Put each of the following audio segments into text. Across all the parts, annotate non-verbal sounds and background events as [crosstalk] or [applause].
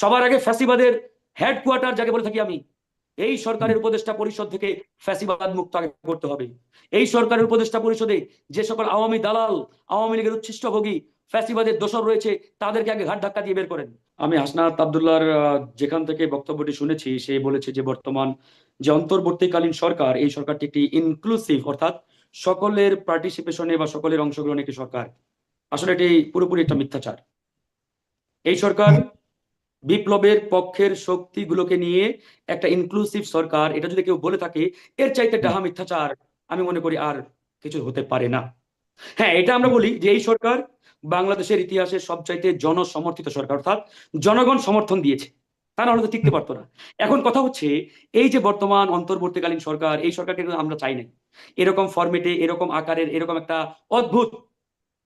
সবার আগে ফ্যাসিবাদের হেডকোয়ার্টার যাকে বলে থাকি আমি, এই সরকারের উপদেষ্টা পরিষদ থেকে ফ্যাসিবাদ মুক্ত আগে করতে হবে। এই সরকারের উপদেষ্টা পরিষদে যে সকল আওয়ামী দালাল, আওয়ামী লীগের উচ্ছিষ্টভোগী ফ্যাসিবাদের দোষর রয়েছে, তাদেরকে আগে ঘাট ধাক্কা দিয়ে বের করেন। আমি হাসনাত আবদুল্লাহর যেখান থেকে বক্তব্যটি শুনেছি, সে বলেছে যে বর্তমান যে অন্তর্বর্তীকালীন সরকার, এই সরকারটি একটি ইনক্লুসিভ অর্থাৎ সকলের পার্টিসিপেশনে বা সকলের অংশগ্রহণে একটি সরকার। আসলে এটি পুরোপুরি একটা মিথ্যাচার। এই সরকার বিপ্লবের পক্ষের শক্তিগুলোকে নিয়ে একটা ইনক্লুসিভ সরকার, এটা যদি কেউ বলে থাকে, এর চাইতে ডাহা মিথ্যাচার আমি মনে করি আর কিছু হতে পারে না। হ্যাঁ এটা আমরা বলি যে এই সরকার বাংলাদেশের ইতিহাসে সবচাইতে জনসমর্থিত সরকার, অর্থাৎ জনগণ সমর্থন দিয়েছে। তা না হলে তো টিকতে পারতো না। এখন কথা হচ্ছে, এই যে বর্তমান অন্তর্বর্তীকালীন সরকার, এই সরকারকে আমরা চাই নাই। এরকম ফরম্যাটে এরকম আকারের, এরকম একটা অদ্ভুত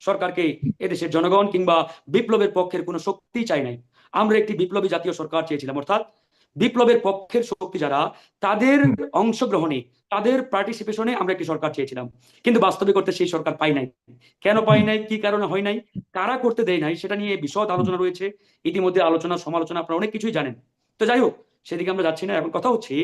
সরকারকে এদেশের জনগণ কিংবা বিপ্লবের পক্ষের কোনো শক্তি চাই নাই। আমরা একটি বিপ্লবী জাতীয় সরকার চেয়েছিলাম অর্থাৎ বিপ্লবের পক্ষের শক্তি যারা তাদের অংশগ্রহণে তাদের পার্টিসিপেশনে আমরা একটি সরকার চেয়েছিলাম। কিন্তু বাস্তবে করতে সেই সরকার পাই নাই। কেন পাই নাই? কি কারণে হয় নাই? কারা করতে দেয় নাই? সেটা নিয়ে বিশদ আলোচনা রয়েছে। ইতিমধ্যে আলোচনা সমালোচনা আপনারা অনেক কিছুই জানেন। তো যাই হোক সেদিকে আমরা যাচ্ছি না। এখন কথা হচ্ছে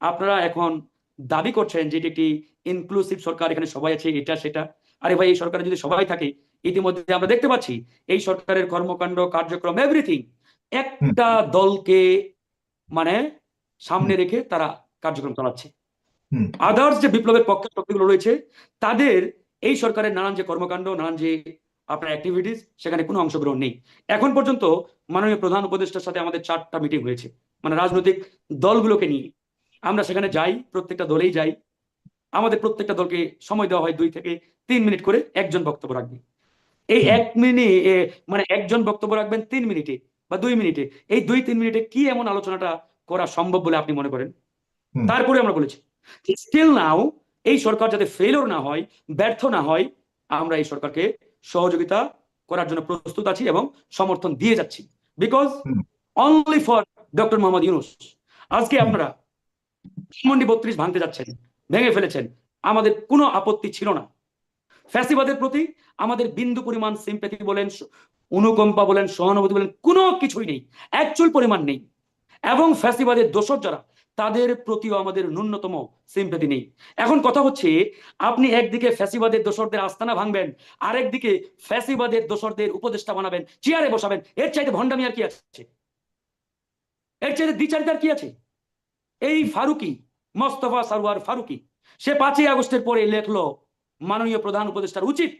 আপনারা এখন দাবি করছেন যে এটি একটি ইনক্লুসিভ সরকার এখানে সবাই আছে এটা সেটা। আরে ভাই এই সরকারে যদি সবাই থাকে ইতিমধ্যে আমরা দেখতে পাচ্ছি এই সরকারের কর্মকাণ্ড কার্যক্রম এভরিথিং একটা দলকে মানে সামনে রেখে তারা কার্যক্রম চালাচ্ছে। আদার্স যে বিপ্লবের পক্ষের শক্তিগুলো রয়েছে তাদের এই সরকারের নানান যে কর্মকাণ্ড নানান যে আপনার অ্যাক্টিভিটিস সেখানে কোনো অংশগ্রহণ নেই। এখন পর্যন্ত মাননীয় প্রধান উপদেষ্টার সাথে আমাদের চারটা মিটিং হয়েছে। মানে রাজনৈতিক দলগুলোকে নিয়ে। আমরা সেখানে যাই প্রত্যেকটা দলেই যাই। আমাদের প্রত্যেকটা দলকে সময় দেওয়া হয় দুই থেকে তিন মিনিট করে একজন বক্তব্য রাখবে। এই এক মিনিট মানে একজন বক্তব্য রাখবেন তিন মিনিটে। বা দুই মিনিটে। এই দুই তিন মিনিটে কি এমন আলোচনাটা করা সম্ভব বলে আপনি মনে করেন? তারপরে আমরা বলেছি স্টিল নাও এই সরকার যাতে ফেলোর না হয় ব্যর্থ না হয় আমরা এই সরকারকে সহযোগিতা করার জন্য প্রস্তুত আছি এবং সমর্থন দিয়ে যাচ্ছি। Because only for doctor Mohammad Yunus আজকে আপনারা ধানমন্ডি বত্রিশ ভাঙতে যাচ্ছেন ভেঙে ফেলেছেন। আমাদের কোনো আপত্তি ছিল না। ফ্যাসিবাদের প্রতি আমাদের বিন্দু পরিমাণ সিম্প্যাথি বলেন, অনুকম্পা বলেন, সহানুভূতি বলেন, কোনো কিছুই নেই অ্যাকচুয়াল পরিমাণ নেই। এবং ফ্যাসিবাদের দোষর যারা, তাদের প্রতিও আমাদের ন্যূনতম সিম্প্যাথি নেই। এখন কথা হচ্ছে, আপনি একদিকে ফ্যাসিবাদের দোসরদের আস্তানা ভাঙবেন, আরেকদিকে ফ্যাসিবাদের দোসরদের উপদেষ্টা বানাবেন, চেয়ারে বসাবেন, এর চাইতে ভণ্ডামি আর কি আছে? এর চাইতে দ্বিচারিতার কি আছে? এই ফারুকি, মোস্তফা সারওয়ার ফারুকি, সে পাঁচই আগস্টের পরে লেখলো মাননীয় প্রধান উপদেষ্টার উচিত।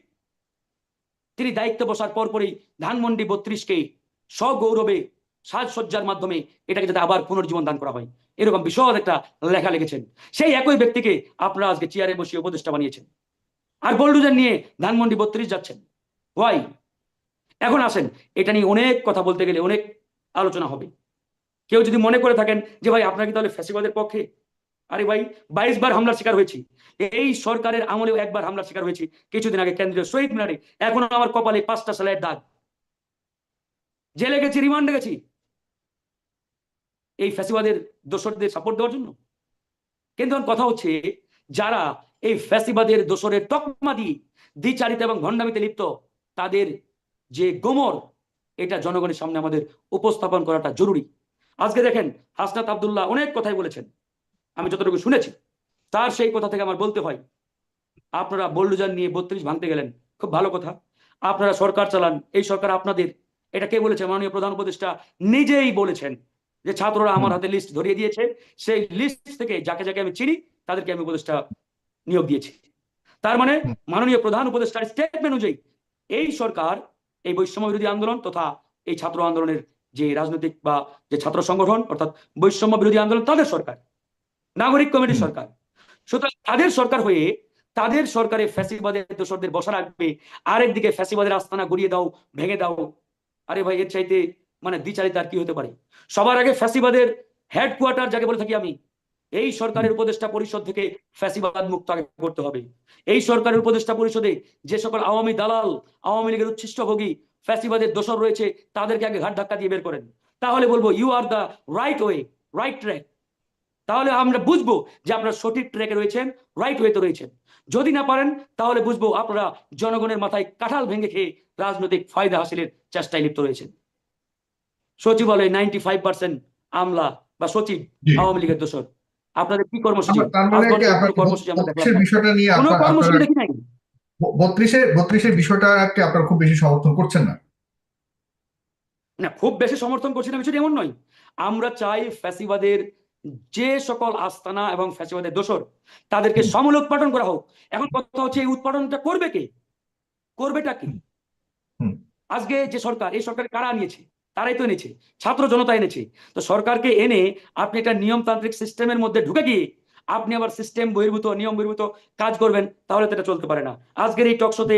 তিনি দায়িত্ব বসার পরপরই ধানমন্ডি বত্রিশকে সগৌরবে সাজসজ্জার মাধ্যমে এটাকে যাতে আবার পুনর্জীবন দান করা হয়। এরকম বিশদ একটা লেখা লিখেছেন। সেই একই ব্যক্তিকে আপনারা আজকে চেয়ারে বসিয়ে উপদেষ্টা বানিয়েছেন। আর গোল্ডুজার নিয়ে ধানমন্ডি বত্রিশ যাচ্ছেন। ওয়াই এখন আসেন, এটা নিয়ে অনেক কথা বলতে গেলে অনেক আলোচনা হবে। কেউ যদি মনে করে থাকেন যে, ভাই, আপনারা কি তাহলে ফ্যাসিবাদের পক্ষে আরে ভাই, বাইশ বার হামলার শিকার হয়েছি। এই সরকারের আমলেও একবার হামলার শিকার হয়েছি। কিছুদিন আগে কেন্দ্রীয় শহীদ মিনারে। এখনও আমার কপালে পাঁচটা সেলাইয়ের দাগ। জেলে গেছি, রিমান্ডে গেছি। এই ফ্যাসিবাদের দোসরদের সাপোর্ট দেওয়ার জন্য। কিন্তু কথা হচ্ছে, যারা এই ফ্যাসিবাদের দোসরের তকমা দিয়ে দ্বিচারিতা এবং ভণ্ডামিতে লিপ্ত, তাদের যে গোমর, এটা জনগণের সামনে আমাদের উপস্থাপন করাটা জরুরি। আজকে দেখেন হাসনাত আবদুল্লাহ অনেক কথাই বলেছেন। আমি যতটুকু শুনেছি তার সেই কথা থেকে আমার বলতে হয়। আপনারা বল্লুজান নিয়ে বত্রিশ ভাঙতে গেলেন খুব ভালো কথা। আপনারা সরকার চালান এই সরকার আপনাদের। এটা কে বলেছে? মাননীয় প্রধান উপদেষ্টা নিজেই বলেছেন যে ছাত্ররা আমার হাতে লিস্ট ধরিয়ে দিয়েছে। সেই লিস্ট থেকে যাকে যাকে আমি চিনি তাদেরকে আমি উপদেষ্টা নিয়োগ দিয়েছি। তার মানে মাননীয় প্রধান উপদেষ্টার স্টেটমেন্ট অনুযায়ী এই সরকার এই বৈষম্য বিরোধী আন্দোলন তথা এই ছাত্র আন্দোলনের যে রাজনৈতিক বা যে ছাত্র সংগঠন অর্থাৎ বৈষম্য বিরোধী আন্দোলন তাদের সরকার। নাগরিক কমিটির সরকার। সুতরাং তাদের সরকার হয়ে তাদের সরকারে ফ্যাসিবাদের দোসরদের বসা রাখবে। আরেকদিকে ফ্যাসিবাদের আস্তানা গড়িয়ে দাও, ভেঙে দাও। আরে ভাই, এর চাইতে মানে দ্বিচারিতা আর কি হতে পারে? সবার আগে ফ্যাসিবাদের হেডকোয়ার্টার যাকে বলে থাকি আমি, এই সরকারের উপদেষ্টা পরিষদ থেকে ফ্যাসিবাদ মুক্ত আগে করতে হবে। এই সরকারের উপদেষ্টা পরিষদে যে সকল আওয়ামী দালাল, আওয়ামী লীগের উচ্ছিষ্টভোগী ফ্যাসিবাদের দোষর রয়েছে, তাদেরকে আগে ঘাট ধাক্কা দিয়ে বের করেন। তাহলে বলব you are the right way right track তাহলে আমরা বুঝব যে আপনারা সঠিক ট্র্যাকে রয়েছেন রাইট ওয়েতে রয়েছেন। যদি না পারেন তাহলে বুঝব আপনারা জনগণের মাথায় কাঁঠাল ভেঙে খেয়ে রাজনৈতিক ফায়দা হাসিলের চেষ্টায় লিপ্ত রয়েছেন। সচিবালয়ে নাইনটি ফাইভ পার্সেন্ট আমলা বা সচিব আওয়ামী লীগের দোষর। আপনাদের কি কর্মসূচি? তার মানে। বিষয়টা নিয়ে কোনো কর্মসূচি দেখি নাই? বত্রিশে বত্রিশের বিষয়টাকে আপনারা খুব বেশি সমর্থন করছেন না। না খুব বেশি সমর্থন করছি না বিষয়টি এমন নয়। আমরা চাই ফ্যাসিবাদের যে সকল আস্তানা এবং ফ্যাসিবাদের দোষর তাদেরকে। সমূলে উৎপাদন করা হোক। এখন কথা হচ্ছে এই উৎপাদনটা করবে কে? করবেটা কি? আজকে যে সরকার এই সরকার কারা নিয়েছে? তারাই তো এনেছে ছাত্র জনতা এনেছে। তো সরকারকে এনে আপনি একটা নিয়মতান্ত্রিক সিস্টেমের মধ্যে ঢুকে গিয়ে আপনি আবার সিস্টেম বহির্ভূত নিয়ম বহির্ভূত কাজ করবেন তাহলে তো এটা চলতে পারে না। আজকের এই টকশোতে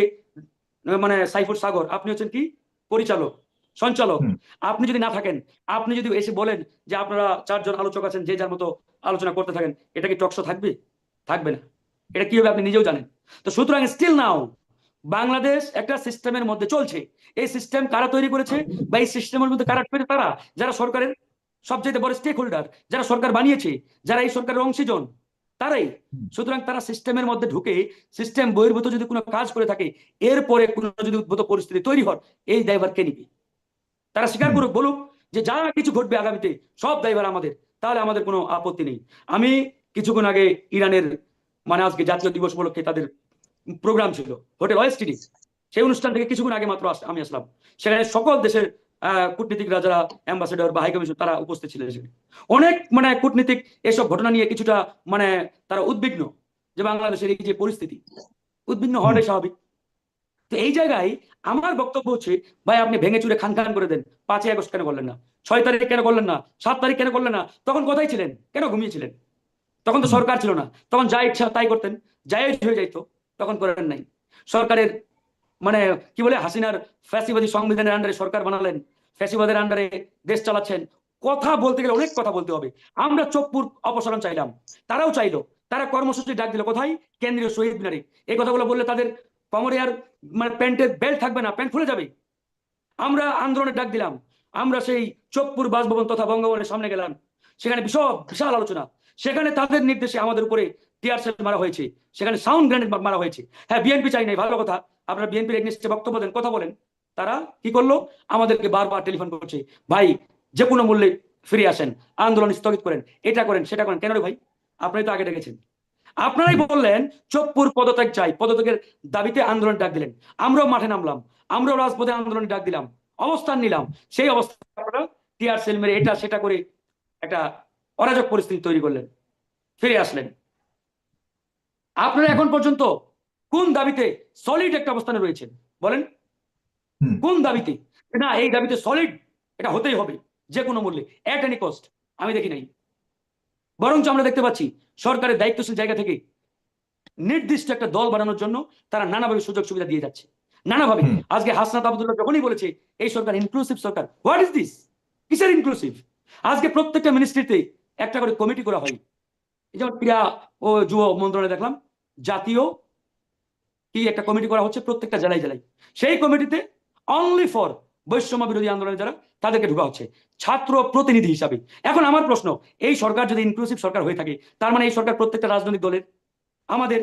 মানে সাইফুর সাগর আপনি হচ্ছেন কি? পরিচালক। সঞ্চালক আপনি যদি না থাকেন আপনি যদি এসে বলেন যে আপনারা চারজন আলোচক আছেন যে যার মতো আলোচনা করতে থাকেন এটা কি টকশো থাকবে? থাকবে না। এটা কি হবে আপনি নিজেও জানেন। তো সুতরাং স্টিল নাও বাংলাদেশ একটা সিস্টেমের মধ্যে চলছে। এই সিস্টেম কারা তৈরি করেছে বা এই সিস্টেমের মধ্যে কারা তৈরি তারা? যারা সরকারের সবচেয়ে বড় স্টেক হোল্ডার যারা সরকার বানিয়েছে যারা এই সরকারের অংশীজন তারাই। সুতরাং তারা সিস্টেমের মধ্যে ঢুকে সিস্টেম বহির্ভূত যদি কোনো কাজ করে থাকে এরপরে কোনো যদি উদ্ভূত পরিস্থিতি তৈরি হয় এই দায়ভার কে নিবে। তারা স্বীকার করুক বলুক যে যা কিছু ঘটবে আগামীতে সব দায়ভার আমাদের। তাহলে আমাদের কোনো আপত্তি নেই। আমি কিছুক্ষণ আগে ইরানের মানে আজকে জাতীয় দিবস উপলক্ষে তাদের প্রোগ্রাম ছিল হোটেল ওয়েস্টিডি সেই অনুষ্ঠান থেকে কিছুক্ষণ আগে মাত্র আমি আসলাম। সেখানে সকল দেশের আহ, কূটনীতিকরা যারা অ্যাম্বাসেডর বা হাইকমিশন তারা উপস্থিত ছিলেন সেখানে। অনেক মানে কূটনীতিক এসব ঘটনা নিয়ে কিছুটা মানে তারা উদ্বিগ্ন যে বাংলাদেশের এই যে পরিস্থিতি উদ্বিগ্ন হওয়াটাই স্বাভাবিক। তো এই জায়গায় আমার বক্তব্য হচ্ছে ভাই আপনি ভেঙে চুরে খান খান করে দেন। পাঁচই আগস্ট কেন করলেন না? ছয় তারিখ কেন করলেন না? সাত তারিখ কেন করলেন না? তখন কোথায় ছিলেন? কেন ঘুমিয়েছিলেন? তখন তো সরকার ছিল না। তখন যা ইচ্ছা তাই করতেন। যাই হয়ে যাইতো। তখন করেন নাই। সরকারের মানে কি বলে হাসিনার ফ্যাসিবাদী সংবিধানের আন্ডারে সরকার বানালেন। ফ্যাসিবাদের আন্ডারে দেশ চালাচ্ছেন। কথা বলতে গেলে অনেক কথা বলতে হবে। আমরা চোখপুর অপসারণ চাইলাম। তারাও চাইলো। তারা কর্মসূচি ডাক দিল। কোথায়? কেন্দ্রীয় শহীদ মিনারে। এই কথাগুলো বললে তাদের কোমরে আর মানে প্যান্টের বেল্ট থাকবে না, প্যান্ট খুলে যাবে। আমরা আন্দোলনের ডাক দিলাম। আমরা সেই চোখপুর বাসভবন তথা বঙ্গভবনের সামনে গেলাম। সেখানে বিশাল বিশাল আলোচনা। সেখানে তাদের নির্দেশে আমাদের উপরে টিয়ার মারা হয়েছে। সেখানে সাউন্ড গ্রেনেড মারা হয়েছে। হ্যাঁ বিএনপি চাই নাই, ভালো কথা। আপনারা বিএনপির এগনিস্টে বক্তব্য দেন, কথা বলেন। তারা কি করল? আমাদেরকে বারবার টেলিফোন করছে, ভাই, যে কোনো মূল্যে ফিরে আসেন, আন্দোলন স্থগিত করেন, এটা করেন, সেটা করেন। কেন ভাই? আপনি তো আগে ডেকেছেন। আপনারাই বললেন চোখপুর পদত্যাগ চাই। পদত্যাগের দাবিতে আন্দোলন ডাক দিলেন। আমরাও মাঠে নামলাম। আমরাও রাজপথে আন্দোলন ডাক দিলাম। অবস্থান নিলাম। সেই অবস্থান আপনারা টিআর সেল মেরে এটা সেটা করে একটা অরাজক পরিস্থিতি তৈরি করলেন। ফিরে আসলেন। আপনারা এখন পর্যন্ত কোন দাবিতে সলিড একটা অবস্থানে রয়েছেন? বলেন। কোন দাবিতে? না এই দাবিতে সলিড এটা হতেই হবে যে কোনো মূল্যে। এট এনি কস্ট আমি দেখি নাই। বরঞ্চ আমরা দেখতে পাচ্ছি সরকারের দায়িত্বশীল জায়গা থেকে নির্দিষ্ট একটা দল বানানোর জন্য তারা নানাভাবে সুযোগ সুবিধা দিয়ে যাচ্ছে। নানাভাবে। আজকে হাসনাত আবদুল্লাহ যখনই বলেছে এই সরকার ইনক্লুসিভ সরকার হোয়াট ইজ দিস কিসের ইনক্লুসিভ আজকে প্রত্যেকটা মিনিস্ট্রিতে একটা করে কমিটি করা হয়। এই যেমন ক্রীড়া ও যুব মন্ত্রণালয়ে দেখলাম জাতীয় কি একটা কমিটি করা হচ্ছে প্রত্যেকটা জেলায় জেলায়। সেই কমিটিতে অনলি ফর বৈষম্য বিরোধী আন্দোলনে যারা তাদেরকে ঢোকা হচ্ছে। ছাত্র প্রতিনিধি হিসাবে। এখন আমার প্রশ্ন এই সরকার যদি ইনক্লুসিভ সরকার হয়ে থাকে তার মানে এই সরকার প্রত্যেকটা রাজনৈতিক দলের আমাদের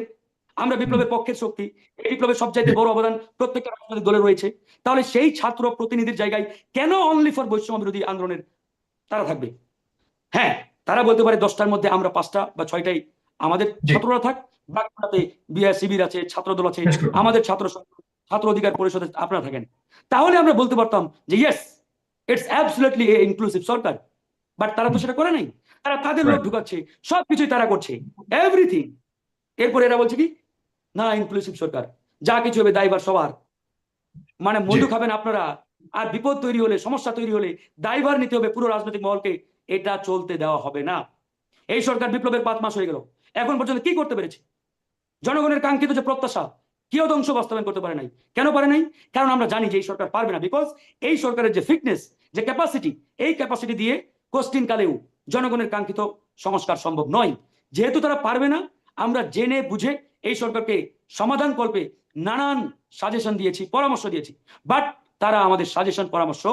আমরা বিপ্লবের পক্ষের শক্তি এই বিপ্লবের সবচাইতে বড় অবদান প্রত্যেকটা রাজনৈতিক দলের রয়েছে। তাহলে সেই ছাত্র প্রতিনিধির জায়গায় কেন অনলি ফর বৈষম্য বিরোধী আন্দোলনের তারা থাকবে? হ্যাঁ তারা বলতে পারে দশটার মধ্যে আমরা পাঁচটা বা ছয়টাই আমাদের ছাত্ররা থাক বাকিটাতে বিআর শিবির আছে ছাত্র দল আছে আমাদের ছাত্র সংগঠন, ছাত্র অধিকার পরিষদে আপনারা থাকেন। তাহলে আমরা বলতে পারতাম যে yes it's absolutely a inclusive Sarkar but তারা তো সেটা করে নাই। তারা তাদের লোক. ঢুকাচ্ছে সবকিছুই তারা করছে এভরিথিং এরপর এরা বলছে কি? না ইনক্লুসিভ সরকার যা কিছু হবে দায়ভার সবার। মানে মধু খাবেন আপনারা আর বিপদ তৈরি হলে সমস্যা তৈরি হলে দায়ভার নিতে হবে পুরো রাজনৈতিক মহলকে এটা চলতে দেওয়া হবে না। এই সরকার বিপ্লবের পাঁচ মাস হয়ে গেল এখন পর্যন্ত কি করতে পেরেছে? জনগণের কাঙ্ক্ষিত যে প্রত্যাশা কেউ ধ্বংস বাস্তবায়ন করতে পারে নাই? কেন পারে নাই? কারণ আমরা জানি যে এই সরকার পারবে না বিকজ এই সরকারের যে ফিটনেস যে ক্যাপাসিটি এই ক্যাপাসিটি দিয়ে কোশ্চিন কালেও জনগণের কাঙ্ক্ষিত সংস্কার সম্ভব নয়। যেহেতু তারা পারবে না, আমরা জেনে বুঝে এই সরকারকে সমাধান কল্পে নানান সাজেশন দিয়েছি, পরামর্শ দিয়েছি। বাট তারা আমাদের সাজেশন পরামর্শ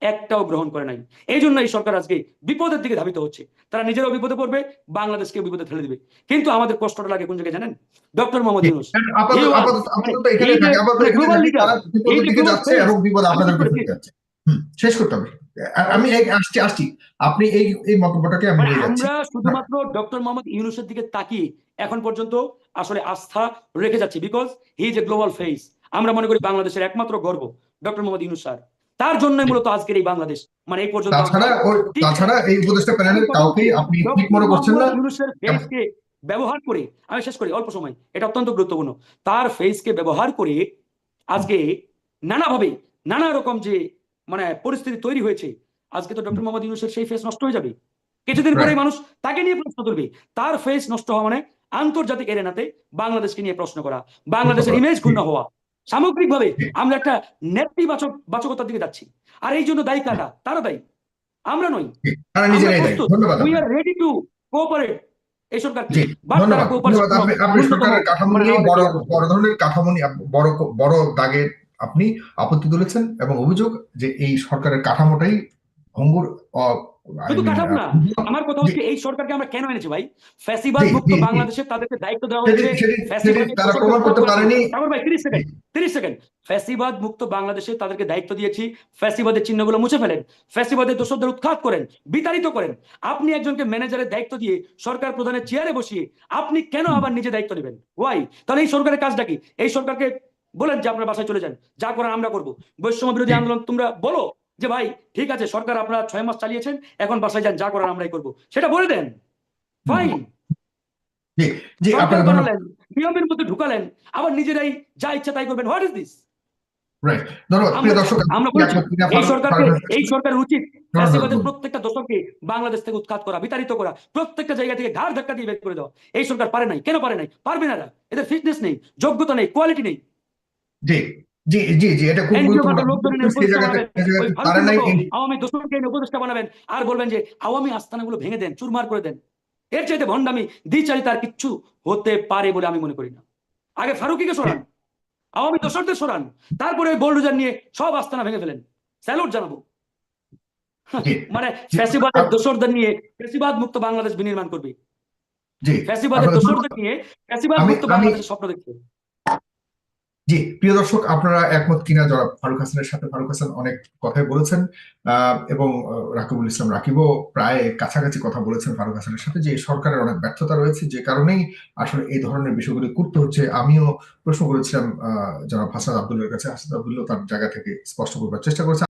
একটাও গ্রহণ করে নাই। এই জন্য এই সরকার আজকে বিপদের দিকে ধাবিত হচ্ছে। তারা নিজেরাও বিপদে পড়বে বাংলাদেশকে বিপদে ঠেলে দিবে। কিন্তু আমাদের কষ্টটা লাগে কোন জায়গায় জানেন? ডক্টর মোহাম্মদ ইউনুস। আপাতত এই ওয়ান- আপাতত আপাতত এখানে এই যে- থাকে। আপাতত এখানে global থাকে। leader, তারা বিপদের এই যে দিকে global যাচ্ছে face, এবং বিপদ আপনাদের আমি উপরে বলছি- ফেলতে যাচ্ছে। হুম শেষ করতে হবে। আমি আসছি আসছি। আপনি এই এই মন্তব্যটাকে আমি মানে আমরা শুধুমাত্র ডক্টর মোহাম্মদ ইউনুসের দিকে তাকিয়ে এখন পর্যন্ত আসলে আস্থা রেখে যাচ্ছি। Because he is a global face আমরা মনে করি বাংলাদেশের একমাত্র গর্ব ডক্টর মোহাম্মদ ইউনুস স্যার। তার জন্যই মূলত আজকের এই বাংলাদেশ। মানে এই পর্যন্ত তাছাড়া তাছাড়া এই উপদেষ্টা প্যানেলের কাউকেই আপনি ঠিক মনে করছেন না। ফেসকে ব্যবহার করে আমি শেষ করি অল্প সময় এটা অত্যন্ত গুরুত্বপূর্ণ। তার ফেসকে ব্যবহার করে আজকে নানাভাবে নানা রকম যে মানে পরিস্থিতি তৈরি হয়েছে আজকে তো ডক্টর মোহাম্মদ ইউনুসের সেই ফেস নষ্ট হয়ে যাবে। কিছুদিন পরেই মানুষ তাকে নিয়ে প্রশ্ন তুলবে। তার ফেস নষ্ট হওয়া মানে আন্তর্জাতিক এরেনাতে বাংলাদেশকে নিয়ে প্রশ্ন করা বাংলাদেশের ইমেজ ক্ষুণ্ণ হওয়া। সামগ্রিকভাবে আমরা একটা নেতিবাচক বাচকতার দিকে যাচ্ছি। আর এই জন্য দায়ী কারা? তারা দায়ী। আমরা নই। We are ready to cooperate এই আপনি সরকারের কাঠামো নিয়ে বড় কি- বড় ধরনের কাঠামো নিয়ে বড় বড় দাগে আপনি আপত্তি তুলেছেন এবং অভিযোগ যে এই সরকারের কাঠামোটাই ভঙ্গুর শুধু কাঠামো না, আমার কথা হচ্ছে এই সরকারকে আমরা কেন এনেছি ভাই? ফ্যাসিবাদ মুক্ত। বাংলাদেশে তাদেরকে দায়িত্ব দেওয়া হয়েছে ভাই 30 সেকেন্ড 30 সেকেন্ড। ফ্যাসিবাদ মুক্ত বাংলাদেশে তাদেরকে দায়িত্ব দিয়েছি ফ্যাসিবাদের চিহ্নগুলো মুছে ফেলেন ফ্যাসিবাদের দোষরদের উৎখাত করেন বিতাড়িত করেন। আপনি একজনকে ম্যানেজারের দায়িত্ব দিয়ে সরকার প্রধানের চেয়ারে বসিয়ে আপনি কেন আবার নিজে দায়িত্ব নেবেন? ওয়াই তাহলে এই সরকারের কাজটা কি? এই সরকারকে বলেন যে আপনার বাসায় চলে যান যা করার আমরা করব। বৈষম্য বিরোধী আন্দোলন তোমরা বলো যে ভাই ঠিক আছে সরকার আপনারা ছয় মাস চালিয়েছেন এখন বাসায় যান যা করার আমরাই করব। সেটা বলে দেন। ফাইন নিয়মের মধ্যে ঢুকালেন আবার নিজেরাই যা ইচ্ছা তাই করবেন। হোয়াট ইজ দিস এই সরকারের উচিত। প্রত্যেকটা বাংলাদেশ থেকে উৎখাত করা বিতাড়িত করা প্রত্যেকটা জায়গা থেকে ঘাড় ধাক্কা দিয়ে বের করে দেওয়া। এই সরকার পারে নাই। কেন পারে নাই? পারবে না এদের ফিটনেস নেই যোগ্যতা নেই কোয়ালিটি নেই। জি। জি জি জি এটা খুব আওয়ামী দোষরকে এনে উপদেষ্টা বানাবেন। আর বলবেন যে আওয়ামী আস্তানাগুলো ভেঙে দেন চুরমার করে দেন। এর চাইতে ভণ্ডামি দ্বিচারিতা আর কিচ্ছু হতে পারে বলে আমি মনে করি না। আগে ফারুকিকে সরান আওয়ামী দোষরদের সরান তারপরে ওই বোল্ডোজার নিয়ে সব আস্তানা ভেঙে ফেলেন। স্যালুট জানাব। [laughs] মানে ফ্যাসিবাদের দোসরদের নিয়ে ফ্যাসিবাদ মুক্ত বাংলাদেশ বিনির্মাণ করবে। ফ্যাসিবাদের দোসরদের নিয়ে ফ্যাসিবাদ মুক্ত বাংলাদেশের স্বপ্ন দেখছে জি প্রিয় দর্শক আপনারা একমত কিনা? যারা ফারুক হাসানের সাথে ফারুক হাসান অনেক কথাই বলেছেন এবং রাকিবুল ইসলাম রাকিবও প্রায় কাছাকাছি কথা বলেছেন ফারুক হাসানের সাথে যে সরকারের অনেক ব্যর্থতা রয়েছে যে কারণেই আসলে এই ধরনের বিষয়গুলি করতে হচ্ছে। আমিও প্রশ্ন করেছিলাম আহ, যারা হাসান আবদুল্লের কাছে। হাসাদ আব্দুল্লাহ তার জায়গা থেকে স্পষ্ট করবার চেষ্টা করেছে